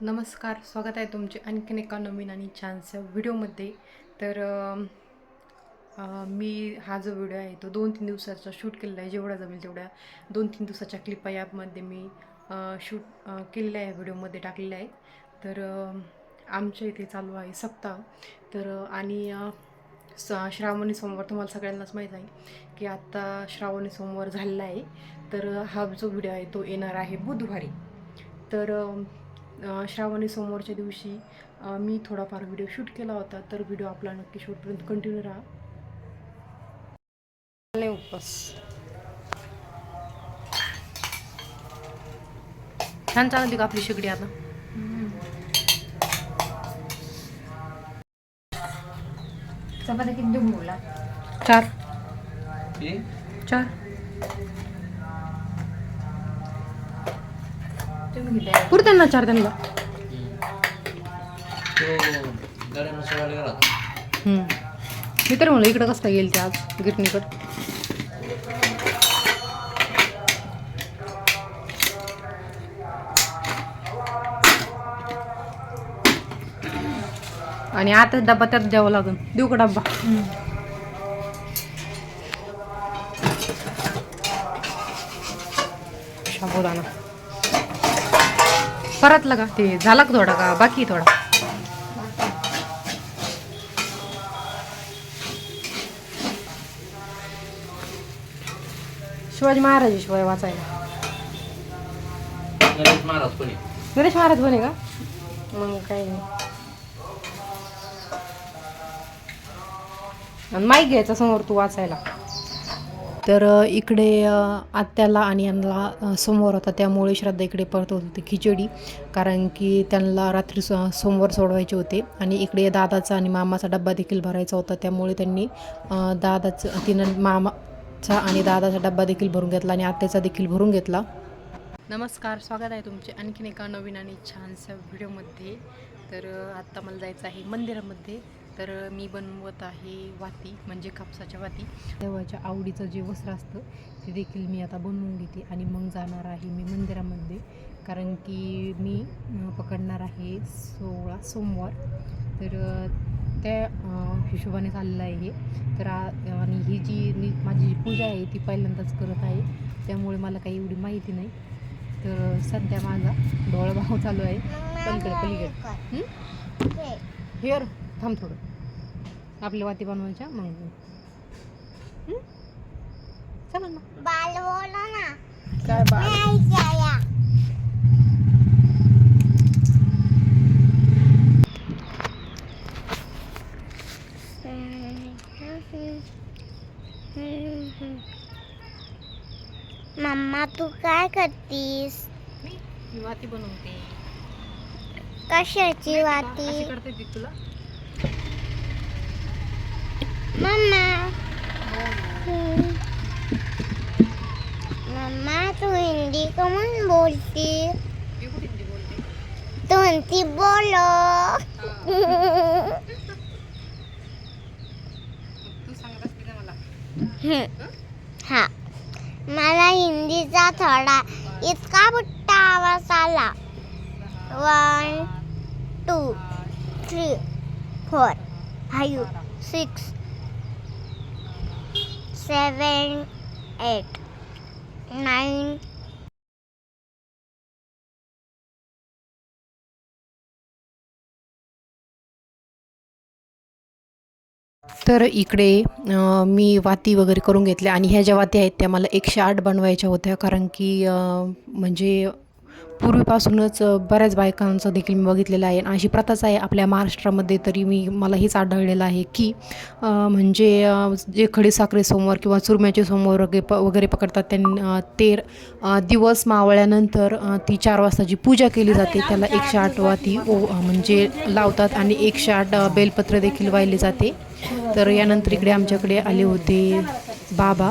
नमस्कार स्वागत आहे तुमचे आणखीन एका नवीन आणि छानशा व्हिडिओमध्ये. तर मी हा जो व्हिडिओ आहे तो दोन तीन दिवसाचा शूट केलेला आहे जेवढा जमेल तेवढ्या दोन तीन दिवसाच्या क्लिपा यामध्ये मी शूट केलेल्या आहे व्हिडिओमध्ये टाकलेल्या आहे तर आमच्या इथे चालू आहे सप्ताह. तर आणि स श्रावणी सोमवार तुम्हाला सगळ्यांनाच माहीत आहे की आत्ता श्रावणी सोमवार झालेला आहे. तर हा जो व्हिडिओ आहे तो येणार आहे बुधवारी. तर श्रावणी सोमवारच्या दिवशी मी थोडाफार व्हिडिओ शूट केला होता तर व्हिडिओ आपला नक्की शूटपर्यंत कंटिन्यू राहा. नाही उपवास. छान चालली का आपली शेगडी आता. चपात्या किती चार. चार. तुम्ही किती पुरते ना चार त्यांना. मी तर म्हणलं इकडं कसं काय गेल ते आज गिटणीकडं आणि आता डब्बा त्यात द्यावा लागेल. देऊ का डब्बा साबुदाणा परतला का ते झाला का थोडा का? बाकी थोडा. शिवाजी महाराज शिवाय वाचायला. गणेश महाराज कोणी? गणेश महाराज बने का? मग काही नाही. आणि माईक घ्यायचा समोर तू वाचायला. तर इकडे आत्याला आणि यांना सोमवार होता त्यामुळे श्रद्धा इकडे परत होत होती खिचडी. कारण की त्यांना रात्री सो सोमवार सोडवायचे होते आणि इकडे दादाचा आणि मामाचा डब्बा देखील भरायचा होता. त्यामुळे त्यांनी दादाचं तिनं मामाचा आणि दादाचा डब्बा देखील भरून घेतला आणि आत्याचा देखील भरून घेतला. नमस्कार स्वागत आहे तुमचे आणखीन एका नवीन आणि छानशा व्हिडिओमध्ये. तर आत्ता मला जायचं आहे मंदिरामध्ये. तर मी बनवत आहे वाती म्हणजे कापसाच्या वाती. देवाच्या आवडीचं जे वस्त्र असतं ते देखील मी आता बनवून घेते आणि मग जाणार आहे मी मंदिरामध्ये. कारण की मी पकडणार आहे सोळा सोमवार. तर त्या हिशोबाने चाललेलं आहे. हे तर आणि ही जी माझी जी पूजा आहे ती पहिल्यांदाच करत आहे. त्यामुळे मला काही एवढी माहिती नाही. तर सध्या माझा डोळा भाव चालू आहे. पलीकडे पलीकडे? हेअर थांब थोडं. आपल्या वाती बनवायच्या मग हं? चला ना. बाल बोला ना. काय मम्मा तू काय करतीस? मी वाती बनवते. कशाची वाती? करते ती तुला मम्मा मम्मा तू हिंदी कमून बोलती? तो हिंदी बोलो. मला हा. मला हिंदीचा थोडा इतका बुट्टा आवाज आला. One two three four five six seven eight nine तर इकडे मी वाती वगैरे करून घेतल्या आणि ह्या ज्या वाती आहेत त्या मला एकशे आठ बनवायच्या होत्या. कारण की म्हणजे पूर्वीपासूनच बऱ्याच बायकांचं देखील मी बघितलेलं आहे. आणि अशी प्रथाच आहे आपल्या महाराष्ट्रामध्ये तरी मी मला हेच आढळलेलं आहे की म्हणजे जे जे खडीसाखरे सोमवार किंवा चुरम्याचे सोमवार वगैरे प वगैरे पकडतात त्यां ते दिवस मावळ्यानंतर ती चार वाजता जी पूजा केली जाते त्याला एकशे आठवा ती ओ म्हणजे लावतात आणि एकशे आठ बेलपत्र देखील वाहिले जाते. तर यानंतर इकडे आमच्याकडे आले होते बाबा.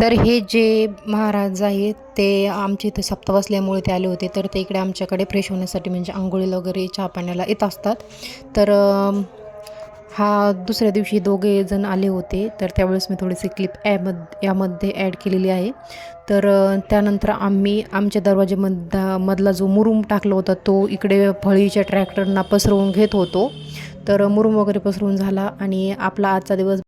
तर हे जे महाराज आहेत ते आमच्या इथे सप्ताह असल्यामुळे ते आले होते. तर ते इकडे आमच्याकडे फ्रेश होण्यासाठी म्हणजे आंघोळीला वगैरे चहा पाण्याला येत असतात. तर हा दुसऱ्या दिवशी दोघे जण आले होते. तर त्यावेळेस मी थोडीशी क्लिप ॲमद यामध्ये ॲड केलेली आहे. तर त्यानंतर आम्ही आमच्या दरवाजेमध मधला जो मुरूम टाकला होता तो इकडे फळीच्या ट्रॅक्टरना पसरवून घेत होतो. तर मुरूम वगैरे पसरवून झाला आणि आपला आजचा दिवस